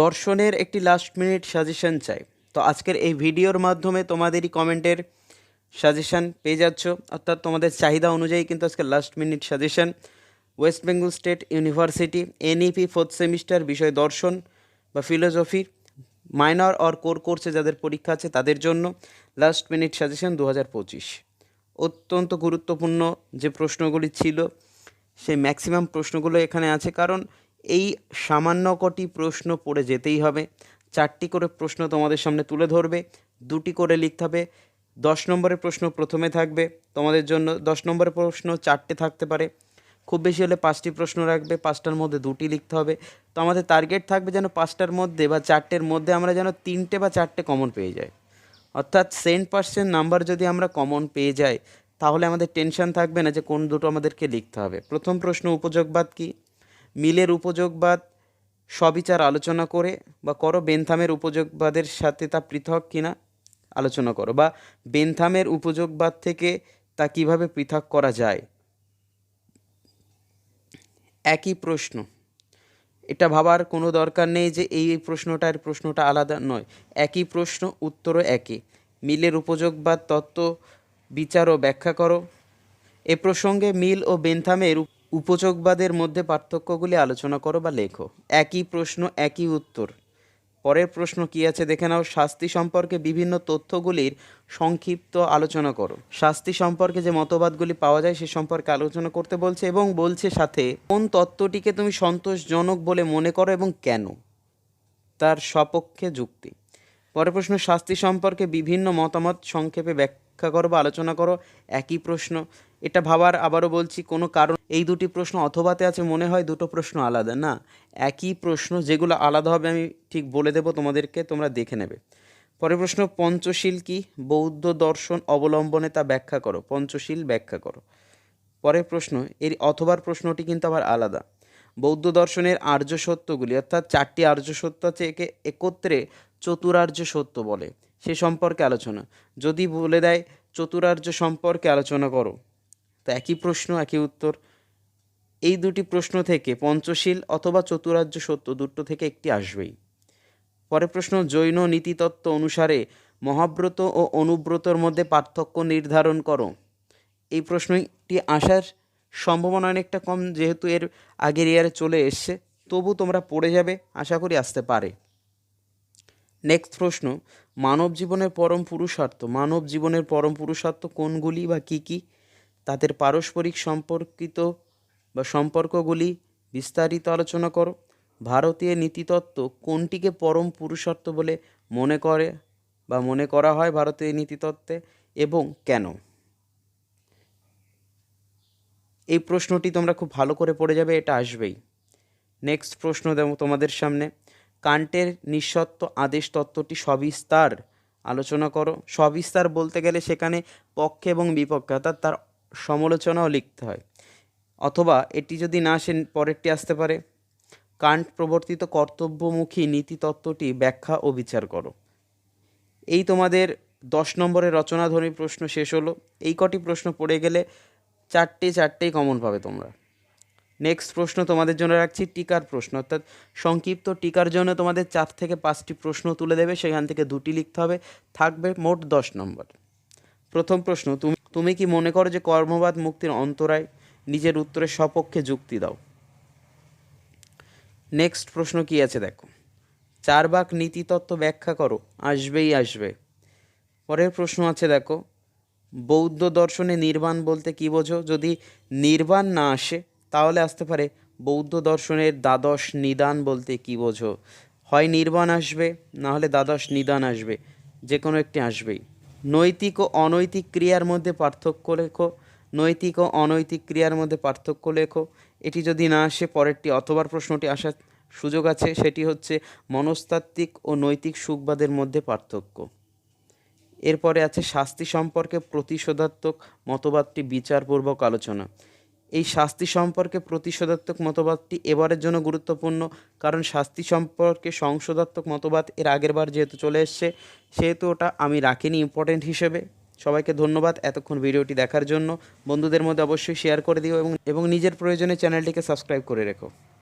দর্শনের একটি last minute suggestion চাই। তো আজকের এই ভিডিওর মাধ্যমে তোমাদেরই কমেন্টের সাজেশান পেয়ে যাচ্ছ। অর্থাৎ তোমাদের চাহিদা অনুযায়ী কিন্তু আজকে last minute suggestion West Bengal State University NEP fourth semester বিষয় দর্শন বা ফিলোসফি মাইনর অর কোর কোর্সে যাদের পরীক্ষা আছে তাদের জন্য লাস্ট মিনিট সাজেশন দু অত্যন্ত গুরুত্বপূর্ণ যে প্রশ্নগুলি ছিল, সেই ম্যাক্সিমাম প্রশ্নগুলো এখানে আছে। কারণ এই সামান্য কটি প্রশ্ন পড়ে যেতেই হবে। চারটি করে প্রশ্ন তোমাদের সামনে তুলে ধরবে, দুটি করে লিখতে হবে। দশ নম্বরের প্রশ্ন প্রথমে থাকবে, তোমাদের জন্য দশ নম্বরের প্রশ্ন চারটে থাকতে পারে। খুব বেশি হলে পাঁচটি প্রশ্ন রাখবে, পাঁচটার মধ্যে দুটি লিখতে হবে। তো আমাদের টার্গেট থাকবে যেন পাঁচটার মধ্যে বা চারটের মধ্যে আমরা যেন তিনটে বা চারটে কমন পেয়ে যাই। অর্থাৎ সেন্ট পার্সেন্ট নাম্বার যদি আমরা কমন পেয়ে যাই, তাহলে আমাদের টেনশন থাকবে না যে কোন দুটো আমাদেরকে লিখতে হবে। প্রথম প্রশ্ন উপযোগবাদ কি? মিলের উপযোগবাদ, সবিচার আলোচনা করে বা করো বেনথামের উপযোগবাদের সাথে তা পৃথক কিনা আলোচনা করো বা বেনথামের উপযোগবাদ থেকে তা কীভাবে পৃথক করা যায়? একই প্রশ্ন। এটা ভাবার কোনো দরকার নেই যে এই প্রশ্নটার প্রশ্নটা আলাদা নয়। একই প্রশ্ন, উত্তরও একই। মিলের উপযোগবাদ, তত্ত্ব বিচার ও ব্যাখ্যা করো। এ প্রসঙ্গে মিল ও বেনথামের উপযোগবাদের মধ্যে পার্থক্যগুলি আলোচনা করো বা লেখো। একই প্রশ্ন, একই উত্তর। পরের প্রশ্ন কি আছে দেখে নাও। শাস্তি সম্পর্কে বিভিন্ন তথ্যগুলির সংক্ষিপ্ত আলোচনা করো। শাস্তি সম্পর্কে যে মতবাদগুলি পাওয়া যায় সে সম্পর্কে আলোচনা করতে বলছে এবং বলছে সাথে, কোন তত্ত্বটিকে তুমি সন্তোষজনক বলে মনে করো এবং কেন? তার সপক্ষে যুক্তি। পরের প্রশ্ন, শাস্তি সম্পর্কে বিভিন্ন মতামত সংক্ষেপে ব্যাখ্যা করো বা আলোচনা করো। একই প্রশ্ন। এটা ভাবার আবারও বলছি, কোনো কারণ এই দুটি প্রশ্ন অথবাতে আছে, মনে হয় দুটো প্রশ্ন আলাদা। না, একই প্রশ্ন, যেগুলো আলাদা হবে আমি ঠিক বলে দেবো, তোমাদেরকে তোমরা দেখে নেবে। পরের প্রশ্ন, পঞ্চশীল কি? বৌদ্ধ দর্শন অবলম্বনে তা ব্যাখ্যা করো। পঞ্চশীল ব্যাখ্যা করো। পরের প্রশ্ন, এর অথবার প্রশ্নটি কিন্তু আবার আলাদা। বৌদ্ধ দর্শনের আর্য সত্যগুলি, অর্থাৎ চারটি আর্য সত্য একে একত্রে চতুরার্য সত্য বলে। সে সম্পর্কে আলোচনা। যদি বলে দেয় চতুরার্য সম্পর্কে আলোচনা করো, তো একই প্রশ্ন, একই উত্তর। এই দুটি প্রশ্ন থেকে পঞ্চশীল অথবা চতুরাজ্য সত্য দুটো থেকে একটি আসবেই। পরের প্রশ্ন, জৈন নীতিতত্ত্ব অনুসারে মহাব্রত ও অনুব্রতর মধ্যে পার্থক্য নির্ধারণ করো। এই প্রশ্নটি আসার সম্ভাবনা অনেকটা কম, যেহেতু এর আগের ইয়ারে চলে এসছে। তবু তোমরা পড়ে যাবে, আশা করি আসতে পারে। নেক্সট প্রশ্ন, মানব জীবনের পরম পুরুষার্থ, মানব জীবনের পরম পুরুষার্থ কোনগুলি বা কি কি? তাদের পারস্পরিক সম্পর্কিত বা সম্পর্কগুলি বিস্তারিত আলোচনা করো। ভারতীয় নীতিতত্ত্ব কোনটিকে পরম পুরুষার্থ বলে মনে করে বা মনে করা হয় ভারতীয় নীতিতত্ত্বে এবং কেন? এই প্রশ্নটি তোমরা খুব ভালো করে পড়ে যাবে, এটা আসবেই। নেক্সট প্রশ্ন দেবো তোমাদের সামনে। কান্টের নিঃসত্ব আদেশ তত্ত্বটি সবিস্তার আলোচনা করো। সবিস্তার বলতে গেলে সেখানে পক্ষে এবং বিপক্ষে, অর্থাৎ তার সমালোচনাও লিখতে হয়। অথবা এটি যদি না আসে, পরেরটি আসতে পারে। কান্ট প্রবর্তিত কর্তব্যমুখী নীতি তত্ত্বটি ব্যাখ্যা ও বিচার করো। এই তোমাদের দশ নম্বরের রচনাধ্বনি প্রশ্ন শেষ হলো। এই কটি প্রশ্ন পড়ে গেলে চারটে চারটেই কমন পাবে তোমরা। নেক্সট প্রশ্ন তোমাদের জন্য রাখছি, টিকার প্রশ্ন। অর্থাৎ সংক্ষিপ্ত টিকার জন্য তোমাদের চার থেকে পাঁচটি প্রশ্ন তুলে দেবে, সেখান থেকে দুটি লিখতে হবে। থাকবে মোট দশ নম্বর। প্রথম প্রশ্ন, তুমি তুমি কি মনে করো যে কর্মবাদ মুক্তির অন্তরায় নিজের উত্তরের সপক্ষে যুক্তি দাও। নেক্সট প্রশ্ন কি আছে দেখো। চার বাক নীতিতত্ত্ব ব্যাখ্যা করো, আসবেই আসবে। পরের প্রশ্ন আছে দেখো, বৌদ্ধ দর্শনে নির্বাণ বলতে কী বোঝো? যদি নির্বাণ না আসে, তাহলে আসতে পারে বৌদ্ধ দর্শনের দ্বাদশ নিদান বলতে কী বোঝো? হয় নির্বাণ আসবে, না হলে দ্বাদশ নিদান আসবে যে কোনো একটি আসবেই। নৈতিক ও অনৈতিক ক্রিয়ার মধ্যে পার্থক্য লেখো নৈতিক ও অনৈতিক ক্রিয়ার মধ্যে পার্থক্য লেখো। এটি যদি না আসে, পরেরটি অথবার প্রশ্নটি আসার সুযোগ আছে। সেটি হচ্ছে, মনস্তাত্ত্বিক ও নৈতিক সুখবাদের মধ্যে পার্থক্য। এরপরে আছে, শাস্তি সম্পর্কে প্রতিশোধাত্মক মতবাদটি বিচারপূর্বক আলোচনা। এই শাস্তি সম্পর্কে প্রতিশোধাত্মক মতবাদটি এবারের জন্য গুরুত্বপূর্ণ, কারণ শাস্তি সম্পর্কে সংশোধাত্মক মতবাদ এর আগের বার যেহেতু চলে এসছে, সেহেতু ওটা আমি রাখিনি ইম্পর্টেন্ট হিসেবে। সবাইকে ধন্যবাদ এতক্ষণ ভিডিওটি দেখার জন্য। বন্ধুদের মধ্যে অবশ্যই শেয়ার করে দিও এবং নিজের প্রয়োজনে চ্যানেলটিকে সাবস্ক্রাইব করে রেখো।